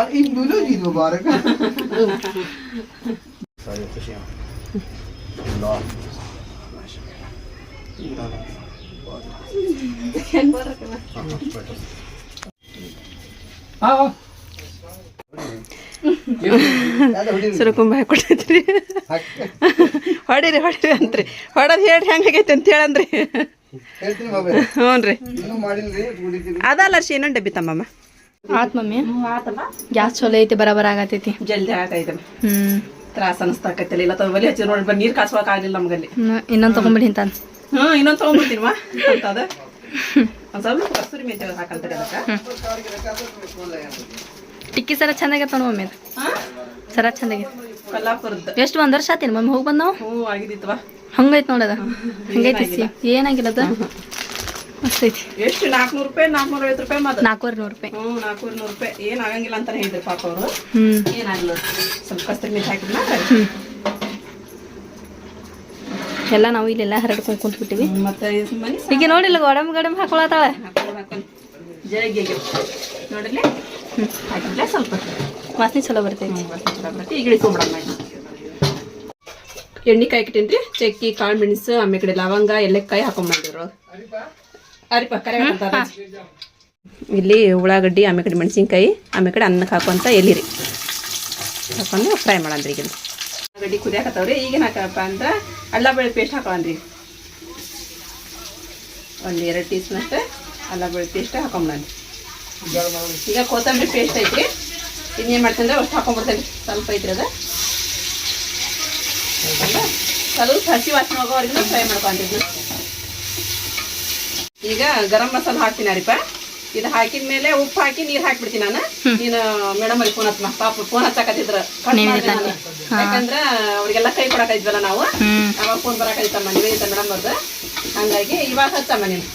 ಐತಿ इन दोनों ईद मुबारक सारी खुशियाँ अल्लाह ಸುರಕುಂಬ ಹಾಕೊಟ್ಟೈತ್ರಿ ಹೊಡಿರಿ ಹೊಡಿರಿ ಅಂತ್ರಿ. ಹೊಡೋದು ಹೇಳ್ರಿ ಹೆಂಗಾಗೈತೆ ಅಂತ ಹೇಳಂದ್ರಿ. ಹೇಳ್ತೀನಿ ಬಾಬೆ. ಹ್ಞೂ ರೀ. ಅದಲ್ಲ ರೀ ಇನ್ನೊಂದು ಡಬ್ಬಿ ತಮ್ಮಮ್ಮ. ಆತ್ ಮಮ್ಮಿ. ಗ್ಯಾಸ್ ಚಲೋ ಐತಿ ಬರಬರ ಆಗತೈತಿ. ಜಲ್ದಿ ಆಗೈತೆ ಹ್ಮ್. ತ್ರಾಸ ಅನಿಸ್ತಾಕತ್ತಿಲ್ಲ ಇಲ್ಲ ತಗೋ ಬಲಿ ಹಚ್ಚಿ ನೋಡಿ ನೀರು ಕಾಸ್ಕೊಳಕ್ ಆಗ್ಲಿಲ್ಲ ನಮಗಲ್ಲಿ. ಇನ್ನೊಂದ್ ತಗೊಂಬಿಡಿ ಅನ್ಸಿ ಹ್ಞೂ ಇನ್ನೊಂದು ತೊಗೊಂಡ್ಬಿಡ್ತೀನಿವಾ ಅಂತದ. ಒಂದು ಸ್ವಲ್ಪ ಕಸ್ತೂರಿ ಮೆಂತ್ಯ ಹಾಕಂತಾರೆ ಅದಕ್ಕೆ. ಟಿಕ್ಕಿ ಸರ ಚಂದಾಗೈತೆ ನೋಡಿ ಮಮ್ಮಿ ಸರ ಚಂದಾಗೈತೆ ಎಷ್ಟು ಒಂದ್ ವರ್ಷ ಆತೀನಿ ಮಮ್ಮಿ ಹೋಗಿ ಬಂದಾವ? ಹ್ಞೂ ಆಗಿದ್ದಿತ್ವಾ ಹಂಗೈತ್ ನೋಡದ ಹಂಗೈತಿ ಸಿ ಏನಾಗಿಲ್ಲ. ಅದು? ಮಸ್ತ್ ಐತಿ. ಎಷ್ಟು? ನಾಲ್ಕುನೂರು ರೂಪಾಯಿ ನಾಲ್ಕುನೂರ ಐವತ್ತು ರೂಪಾಯಿ ಮತ್ತೆ ನಾಲ್ಕೂವರೆ ನೂರು ರೂಪಾಯಿ. ಹ್ಞೂ ನಾಲ್ಕೂವರೆ ನೂರು ರೂಪಾಯಿ. ಏನು ಆಗಂಗಿಲ್ಲ ಅಂತಾನೆ ಹೇಳಿದ್ರು ಪಾಪ ಅವರು. ಹ್ಮ್. ಏನಾಗಲ್ಲ ಸ್ವಲ್ಪ ಕಸ್ತೂರಿ ಮೆಂತ್ಯ ಹಾಕಿದ್ನ? ಎಲ್ಲ ನಾವು ಇಲ್ಲೆಲ್ಲ ಹರಡ್ಕೊಂಡು ಕುಂತ್ಬಿಟ್ಟಿವಿ. ಮತ್ತೆ ಈಗ ನೋಡಿಲ್ಲ ಗಡಮ್ ಗಡಮ್ ಹಾಕೊಳತಾಳೆ ನೋಡಿಲ್ಲ ಸ್ವಲ್ಪ? ವಾಸನೆ ಚಲೋ ಬರ್ತೈತಿ. ಬರ್ತೈತಿ. ಈಗ ಇಳಿಸ್ಕೊಂಬಿಡಮ್ಮ ಎಣ್ಣೆ ಕಾಯಿ ಇಟ್ಟಿನ್ರಿ ಚಕ್ಕಿ ಕಾಳು ಮೆಣಸು ಆಮೇಲೆ ಕಡೆ ಲವಂಗ ಎಲ್ಲಕ್ಕಾಯಿ ಹಾಕೊಂಡ್ಬಂದಿರೋ ಇಲ್ಲಿ ಉಳ್ಳಾಗಡ್ಡಿ ಆಮೇಕಡೆ ಕಡೆ ಮೆಣಸಿನ್ಕಾಯಿ ಆಮೇಲೆ ಕಡೆ ಅನ್ನಕ್ಕೆ ಹಾಕುವಂತ ಎಲಿರಿ ಹಾಕೊಂಡು ಫ್ರೈ ಮಾಡಂದ್ರಿ ಈಗ ಉಳ್ಳಾಗಡ್ಡಿ ಕುದಿಯಾಕತ್ತವ್ರಿ. ಈಗೇನು ಹಾಕಪ್ಪ ಅಂದ್ರೆ ಅಲ್ಲ ಬೆಳೆ ಪೇಸ್ಟ್ ಹಾಕೊಂಡ್ರಿ ಒಂದು ಎರಡು ಟೀ ಸ್ಪೂನ್ ಅಷ್ಟೇ ಅಲ್ಲ ಬೆಳೆ ಪೇಸ್ಟ್ ಹಾಕೊಂಡ್ಬಂದ್ರಿ ಈಗ ಕೊತ್ತಂಬರಿ ಪೇಸ್ಟ್ ಐತ್ರಿ. ಇನ್ನೇನು ಮಾಡ್ತಂದ್ರೆ ಅಷ್ಟು ಹಾಕೊಂಡ್ಬಿಡ್ತೇನೆ ಸ್ವಲ್ಪ ಐತ್ರಿ ಅದು. ಸ್ವಲ್ಪ ಹಸಿ ವಾಸನೆ ಹೋಗೋವರೆಗೂ ಫ್ರೈ ಮಾಡ್ಕೊಂತಿದ್ವಿ ಈಗ ಗರಂ ಮಸಾಲ ಹಾಕ್ತೀನಿ ಅರಿಪ. ಇದು ಹಾಕಿದ ಮೇಲೆ ಉಪ್ಪು ಹಾಕಿ ನೀರು ಹಾಕ್ಬಿಡ್ತೀನಿ ನಾನು. ನೀನು ಮೇಡಮ್ ಅಲ್ಲಿ ಫೋನ್ ಹಚ್ಚ ಪಾಪ ಫೋನ್ ಹಚ್ಚಾಕತ್ತಿದ್ರ. ಯಾಕಂದ್ರ ಅವ್ರಿಗೆಲ್ಲ ಕೈ ಕೊಡಕೈದ್ವಲ್ಲ ನಾವು. ಅವಾಗ ಫೋನ್ ಮಂದಿ ನಿವೇದಿತ ಮೇಡಮ್ ಅವ್ರದ್ದು ಹಂಗಾಗಿ ಇವಾಗ ಹಚ್ಚಮ್ಮ ನೀನು.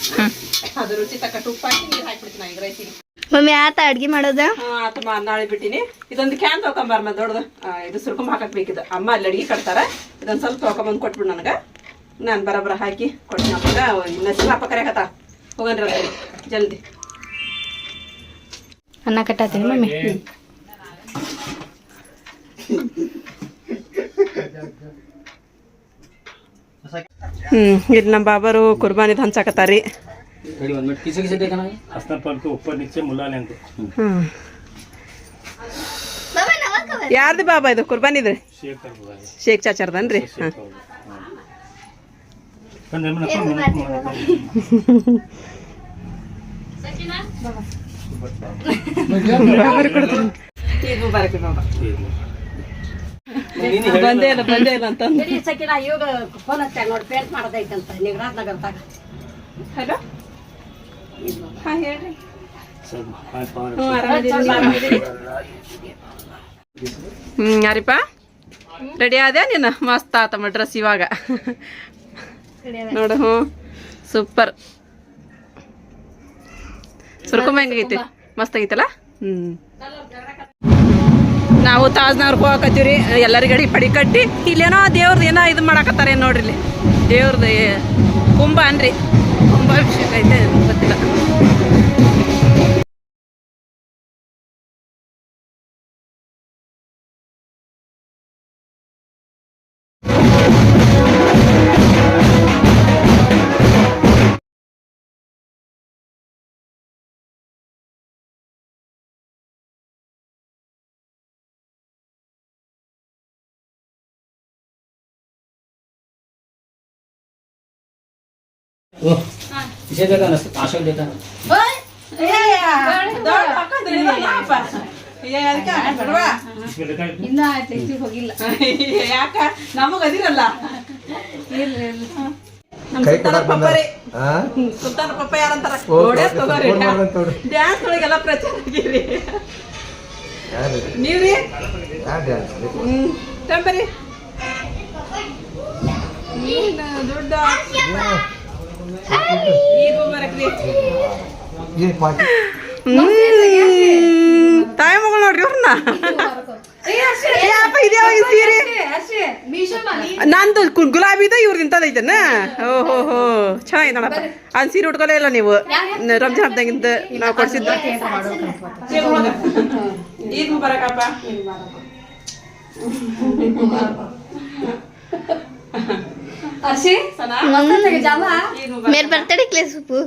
ಅದು ರುಚಿ ತಕ್ಕ ಉಪ್ಪು ಹಾಕಿ ನೀರು ಹಾಕ್ಬಿಡ್ತೀನಿ ಈಗ ರೈಸಿಗೆ ಮಮ್ಮಿ ಆತ ಅಡ್ಗೆ ಮಾಡೋದ? ಆತಮ್ಮ ನಾಳೆ ಬಿಟ್ಟಿನಿ. ಇದೊಂದು ಕ್ಯಾನ್ ತೊಗೊಂಬಾರ ದೊಡ್ಡದು. ಇದು ಸುರ್ಕೊಂಬ ಹಾಕಕ್ ಬೇಕಿದ್ದು ಅಮ್ಮ ಅಲ್ಲಿ ಅಡಿಗೆ ಕಟ್ತಾರ. ಇದೊಂದು ಸ್ವಲ್ಪ ತೊಗೊಂಬಂದು ಕೊಟ್ಬಿಡು ನನಗೆ. ನಾನು ಬರಬರ ಹಾಕಿ ಕೊಟ್ಟಿನ ಅಪ್ಪಗ. ನಸಿನ ಅಪ್ಪ ಕರೆಯಕತ್ತ ಹೋಗನ್ರಿ ಜಲ್ದಿ. ಅನ್ನ ಕಟ್ಟಾತೀನಿ ಮಮ್ಮಿ. ಹ್ಞೂ ಇದು ನಮ್ಮ ಬಾಬರು ಕುರ್ಬಾನಿದು ಹಂಚಾಕತ್ತಾರಿ ಯಾರ್ದು ಬಾಬಾ ಇದು? ಕುರ್ಬಾನಿದ್ರಿ ಶೇಖ್ ಚಾಚಾರ್ದನ್ರಿ? ಹಾಂ. Mana. Sakina? ಇಲ್ಲ ಇಲ್ಲ ಇವಾಗ ಫೋನ್ ಹಚ್ಚಾಗ ನೋಡಿ ಪೇಂಟ್ ಮಾಡೋದೈತಂತ ನೀವು ರಾಜನಗರ ತಾಗ ಹಲೋ ಹ್ಮ್ ಯಾರಿಪ್ಪ ರೆಡಿ ಆದ್ಯಾ ನೀನು ಮಸ್ತ್ ಆತಮ್ಮ ಡ್ರೆಸ್ ಇವಾಗ ನೋಡು ಹ್ಞೂ. ಸೂಪರ್. ಸುರ್ಕೊಂಬ ಹೆಂಗೈತಿ ಮಸ್ತ್ ಆಗೈತಲ್ಲ? ಹ್ಞೂ ನಾವು ತಾಜ್ನವ್ರಿಗೆ ಹೋಗಕತ್ತೀವ್ರಿ. ಎಲ್ಲರಿಗೆ ಅಡಿ ಪಡಿ ಕಟ್ಟಿ ಇಲ್ಲೇನೋ ದೇವ್ರದ್ದು ಏನೋ ಇದು ಮಾಡಾಕತ್ತಾರೆ ನೋಡ್ರಿ ಇಲ್ಲಿ. ದೇವ್ರದ್ದು ಕುಂಭ ಅನ್ರಿ. ಕುಂಭಾಭಿಷೇಕ ಐತೆ. ಕಿಸಿ ಬೇಕಾ ಅನಿಸ್ತು ಆಶೋಕ್ ಬೇಕಾ ಯಾಕ? ಇಲ್ಲಪ್ಪ ಅದಿರಲ್ಲ. ನಮ್ ಕೈ ಸುಲ್ತಾನ ಕೊಡಕ್ ಬಂದ ಪಪ್ಪ ರೀ. ಹಾ ಸುಲ್ತಾನ ಪಪ್ಪ ಯಾರಂತಾರ? ಓ, ನೋಡೇ ಓಕೆ, ತಗೋರಿ. ಫೋನ್ ಮಾಡ್ದಂತ ನೋಡು. ಡ್ಯಾನ್ಸ್ ಒಳಗೆಲ್ಲ ಪ್ರಚಾರ ಆಗಿರಿ. ಯಾರು? ನೀವ್ರಿ? ದೊಡ್ಡ ತಾಯಿ ಮಗಳು ನೋಡ್ರಿ ಅವ್ರನ್ನ ಸೀರೆ. ನಂದು ಗುಲಾಬಿ ಗುಲಾಬಿದ ಇವ್ರದ್ದು ಇಂಥದೈತನ ಓಹೋ, ಹೋ. ಚೆನ್ನಾಗಿ ನೋಡಪ್ಪ. ಸೀರೆ ಉಟ್ಕೊಲೇ ಇಲ್ಲ ನೀವು. ರಂಜಾನ್ ಹಬ್ಬದಾಗಿಂದ ನಾವು ಕೊಡ್ಸಿದ್ದು. ಈದ್ ಮುಬಾರಕಪ್ಪ मेरे बर्थडे के लिए सुपू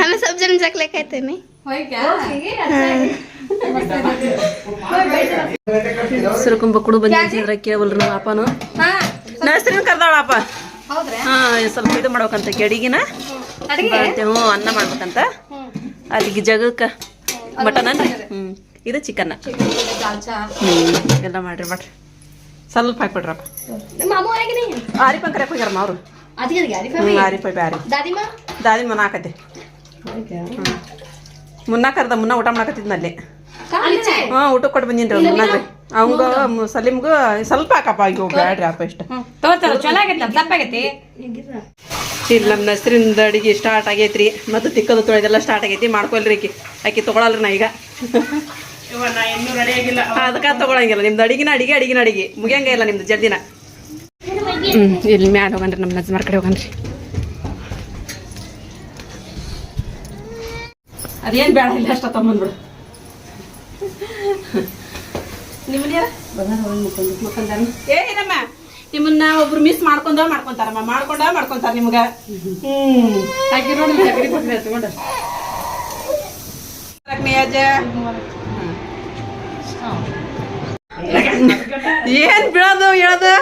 हमें सब जन जक लेके आते नहीं ಸುರಕುಂಬ ಕುಡು ಬಂದಿದ್ರೆ ಕೇಳವಲ್ರಿ ನಮ್ಮ ಅಪ್ಪನು ನರ್ಸರಿನ ಕರ್ದಾಳಪ್ಪ ಹಾ ಸ್ವಲ್ಪ ಇದು ಮಾಡ್ಬೇಕಂತ ಅಡಿಗೆನ ಹ್ಞೂ ಅನ್ನ ಮಾಡ್ಬೇಕಂತ ಅಲ್ಲಿಗೆ ಜಗಕ್ಕ ಮಟನ್ ಅನ್ರಿ ಹ್ಞೂ ಇದು ಚಿಕನ್ ಹ್ಞೂ ಎಲ್ಲ ಮಾಡ್ರಿ ಮಾಡ್ರಿ ಸ್ವಲ್ಪ ಹಾಕ್ಬಿಡ್ರಪ್ಪ ನಮ್ಮ ಮಾಮ ಹೊರಗೆ ಅವರು? ಅದಕ್ಕೆ ಆರಿಫ್ ಹ್ಞೂ ಆರಿಫ್ ಹೋಗಿ ಮುನ್ನ ಕರೆದ ಮುನ್ನ ಊಟ ಮಾಡಕತ್ತಿದ್ನಲ್ಲಿ ಹ್ಞೂ ಊಟ ಕೊಟ್ಟು ಬಂದಿನಿ ರೀ ಮುನ್ನಾಗ್ರಿ ಅವಂಗ ಸಲೀಮ್ಗೂ ಸ್ವಲ್ಪ ಹಾಕಪ್ಪ ಈಗ ಬ್ಯಾಡ್ರಿ ಅಪ್ಪ ಇಷ್ಟ. ಇಲ್ಲಿ ನಮ್ಮ ನಸ್ರಿಂದ ಅಡುಗೆ ಸ್ಟಾರ್ಟ್ ಆಗೈತ್ರಿ. ಮತ್ತು ತಿಕ್ಕದು ತೊಳೆದೆಲ್ಲ ಸ್ಟಾರ್ಟ್ ಆಗೈತಿ. ಮಾಡ್ಕೊಲ್ರಿ ಆಕಿ ಆಕಿ ತೊಗೊಳಲ್ರಿ ನಾ ಈಗ. ಅದಕ್ಕೆ ತಗೊಳಂಗಿಲ್ಲ. ನಿಮ್ದು ಅಡಿಗಿನ ಅಡಿಗೆ ಅಡಿಗಿನ ಅಡಿಗೆ. ಮುಗಿಯಂಗ ಇಲ್ಲ ನಿಮ್ದು ಜಲ್ದಿನ. ಹ್ಞೂ ಇಲ್ಲಿ ಮ್ಯಾಲ ಹೋಗನ್ರಿ ನಮ್ಮ ನಜ್ಮಾರ್ ಕಡೆ ಹೋಗನ್ರಿ. ಅದೇನು ಬೇಡ ಇಲ್ಲ ಅಷ್ಟ ತಮ್ಮಂದ್ಬಿಡು ಮುಖಂದಾರ ಏನಮ್ಮ ನಿಮ್ಮನ್ನ ಒಬ್ರು ಮಿಸ್ ಮಾಡ್ಕೊಂಡ ಮಾಡ್ಕೊಂತಾರಮ್ಮ. ಮಾಡ್ಕೊಂಡ ಮಾಡ್ಕೊಂತಾರ ನಿಮ್ಗ. ಹ್ಮ್. ಹಾಗೆ ನೋಡಿ ತಗೊಂಡ. ಏನ್ ಬೀಳೋದು ಹೇಳೋದು?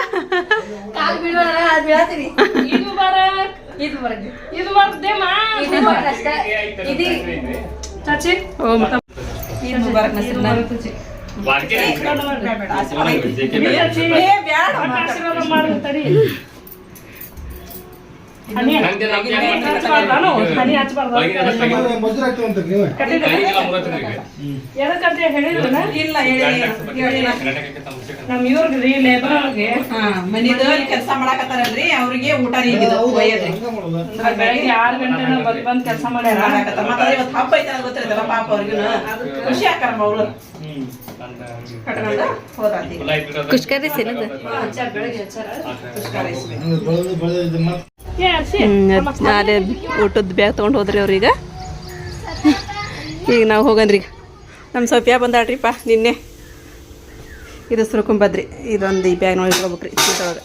ಓ ಮ- ಈದ್ ಮುಬಾರಕ್ ನಸೀರ್ನ. ಏ, ಬ್ಯಾಡ ಅಮ್ಮ. ಇಲ್ಲ ಹೇಳಿ ಹೇಳಿಲ್ಲ. ಹಾ, ಮನಿದು ಕೆಲಸ ಮಾಡಾಕತ್ತಾರಲ್ರಿ ಅವ್ರಿಗೆ ಊಟ ಬೆಳಗ್ಗೆ ಆರು ಗಂಟೆನ ಬಂದ್ ಬಂದ್ ಕೆಲಸ ಮಾಡ್ಯಾರ. ಮಾಡಾಕತ್ತಾರ. ಮತ್ತೆ ಇವತ್ತು ಹಬ್ಬ ಐತೆ ಗೊತ್ತಿರ್ತಲ್ಲ ಪಾಪ ಅವ್ರಿಗೂ ಖುಷಿ ಆಕಾರ ಅವ್ರು. ಕಟ್ಕೊಂಡ ಹೋದಾತಿ ನಾಳೆ ಊಟದ ಬ್ಯಾಗ್ ತೊಗೊಂಡು ಹೋದ್ರಿ ಅವ್ರೀಗ. ಈಗ ನಾವು ಹೋಗನ್ರಿ ನಮ್ಮ ಸೊಪ್ಯ ಬಂದಾಳ್ರಿಪ್ಪ ನಿನ್ನೆ. ಇದು ಸುರ್ಕೊಂಬದ್ರಿ ಇದೊಂದು ಈ ಬ್ಯಾಗ್ ಇಟ್ಕೊಬೇಕ್ರಿ ಇದ್ರೊಳಗೆ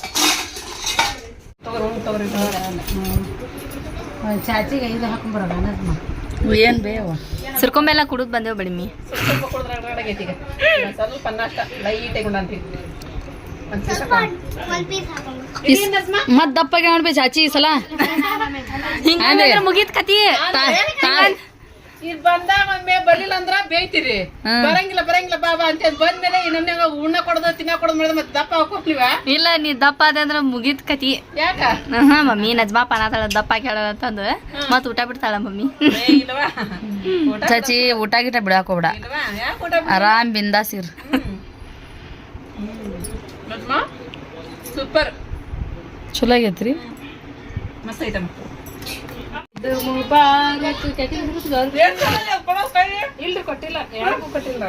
ಏನು ಸುರ್ಕೊಂಬೆಲ್ಲ ಕುಡಿದು ಬಂದೇವು ಬಡಿಮಿ. ಸ್ವಲ್ಪ ಮತ್ ದಪ್ಪಗೆ ಮಾಡ್ಬೇಕು ಚಾಚಿ ಈ ಸಲ. ಹಿಂಗ ಮುಗಿತ್ ಕತಿ ಇಲ್ಲಿ ಬಂದಾಗ ಒಮ್ಮೆ ಬರ್ಲಿಲ್ಲ ಅಂದ್ರ ಬೇಯ್ತಿರಿ. ಬರಂಗಿಲ್ಲ ಬರಂಗಿಲ್ಲ ಬಾಬಾ ಅಂತ ಬಂದ್ಮೇಲೆ ಉಣ್ಣ ಕೊಡೋದು ತಿನ್ನ ಕೊಡೋದು ಮತ್ತೆ ದಪ್ಪ ಇಲ್ಲ ನೀ ದಪ್ಪ ಅದ ಅಂದ್ರ ಮುಗಿತ್ ಕತಿ ಯಾಕ? ಹಾ ಮಮ್ಮಿ ನಜ್ಮಾ ಪನಾತಾಳ ದಪ್ಪ ಕೇಳದ ಅಂತಂದು. ಮತ್ ಊಟ ಬಿಡ್ತಾಳ ಮಮ್ಮಿ. ಚಾಚಿ ಊಟ ಗಿಟ ಬಿಡಾಕೋಬಿಡ ಆರಾಮ್ ಬಿಂದಾಸಿರ್ ಸೂಪರ್. ಚಲೋ ಆಗೈತ್ರಿ ಮಸ್ತ್ ಐತಮ್ಮ ಇಲ್ರಿ ಕೊಟ್ಟಿಲ್ಲ. ಯಾರಿಗೂ ಕೊಟ್ಟಿಲ್ಲ.